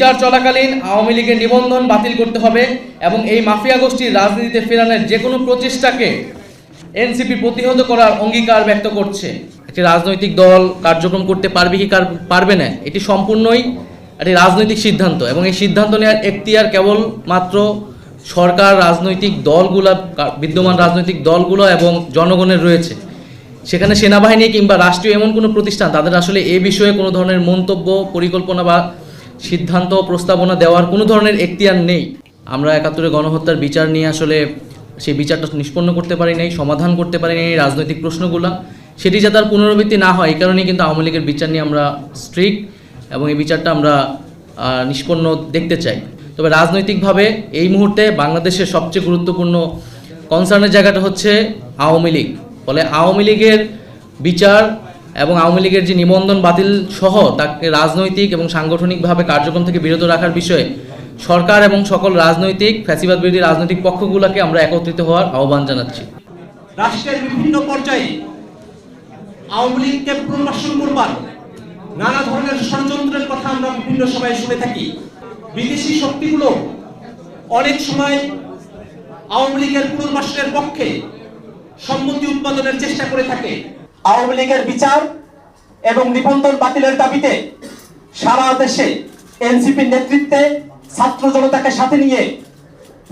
বিচার চলাকালীন আওয়ামী লীগের নিবন্ধন বাতিল করতে হবে এবং এই মাফিয়া গোষ্ঠীর রাজনীতিতে ফেরানোর যে কোনো প্রচেষ্টাকে এনসিপি প্রতিহত করার অঙ্গীকার ব্যক্ত করছে। একটি রাজনৈতিক দল কার্যক্রম করতে পারবে কি পারবে না, এটি সম্পূর্ণই একটি রাজনৈতিক সিদ্ধান্ত এবং এই সিদ্ধান্ত নেওয়ার এখতিয়ার কেবল মাত্র সরকার, রাজনৈতিক দলগুলা বিদ্যমান রাজনৈতিক দলগুলো এবং জনগণের রয়েছে। সেখানে সেনাবাহিনী কিংবা রাষ্ট্রীয় এমন কোনো প্রতিষ্ঠান, তাদের আসলে এ বিষয়ে কোনো ধরনের মন্তব্য, পরিকল্পনা বা সিদ্ধান্ত প্রস্তাবনা দেওয়ার কোনো ধরনের এখতিয়ার নেই। আমরা একাত্তরে গণহত্যার বিচার নিয়ে আসলে সেই বিচারটা নিষ্পন্ন করতে পারি নাই, সমাধান করতে পারি নাই রাজনৈতিক প্রশ্নগুলা। সেটি যাতে আর পুনরাবৃত্তি না হয়, এই কারণেই কিন্তু আওয়ামী লীগের বিচার নিয়ে আমরা স্ট্রিক্ট এবং এই বিচারটা আমরা নিষ্পন্ন দেখতে চাই। তবে রাজনৈতিকভাবে এই মুহূর্তে বাংলাদেশের সবচেয়ে গুরুত্বপূর্ণ কনসার্নের জায়গাটা হচ্ছে আওয়ামী লীগ। ফলে আওয়ামী লীগের বিচার এবং আওয়ামী লীগের যে নিবন্ধন বাতিল সহ তাকে রাজনৈতিক এবং সাংগঠনিকভাবে কার্যক্রম থেকে বিরত রাখার বিষয়ে সরকার এবং সকল রাজনৈতিক ফ্যাসিবাদ বিরোধী রাজনৈতিক পক্ষগুলোকে আমরা একত্রিত হওয়ার আহ্বান জানাচ্ছি। রাষ্ট্রের বিভিন্ন পর্যায়ে আওয়ামী লীগকে পুনর্বাসন করবার নানা ধরনের ষড়যন্ত্রের কথা আমরা বিভিন্ন সময় শুনে থাকি। বিদেশি শক্তিগুলো অনেক সময় আওয়ামী লীগের পুনর্বাসনের পক্ষে সম্মতি উৎপাদনের চেষ্টা করে থাকে। আওয়ামী লীগের বিচার এবং নিবন্ধন বাতিলের দাবিতে সারা দেশে এনসিপির নেতৃত্বে ছাত্র জনতাকে সাথে নিয়ে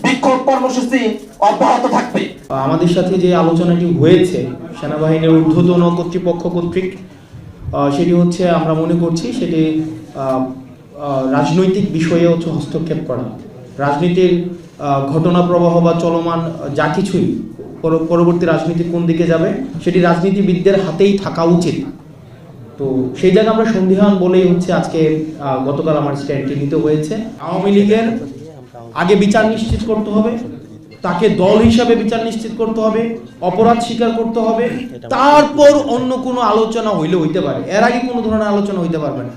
বিক্ষোভ কর্মসূচি অব্যাহত থাকবে। আমাদের সাথে যে আলোচনাটি হয়েছে, সেনাবাহিনীর ঊর্ধ্বতন কর্তৃপক্ষ কর্তৃক সেটি হচ্ছে আমরা মনে করছি সেটি রাজনৈতিক বিষয়ে হচ্ছে হস্তক্ষেপ করা। রাজনীতির ঘটনা প্রবাহ বা চলমান যা কিছুই পরবর্তী রাজনীতি কোন দিকে যাবে, সেটি রাজনীতিবিদদের হাতেই থাকা উচিত। তো সেই জায়গায় আমরা সন্দিহান বলেই হচ্ছে আজকে গতকাল আমার স্ট্যান্ডটি নিতে হয়েছে। আওয়ামী লীগের আগে বিচার নিশ্চিত করতে হবে, তাকে দল হিসাবে বিচার নিশ্চিত করতে হবে, অপরাধ স্বীকার করতে হবে, তারপর অন্য কোনো আলোচনা হইলে হইতে পারে। এর আগে কোনো ধরনের আলোচনা হইতে পারবে না।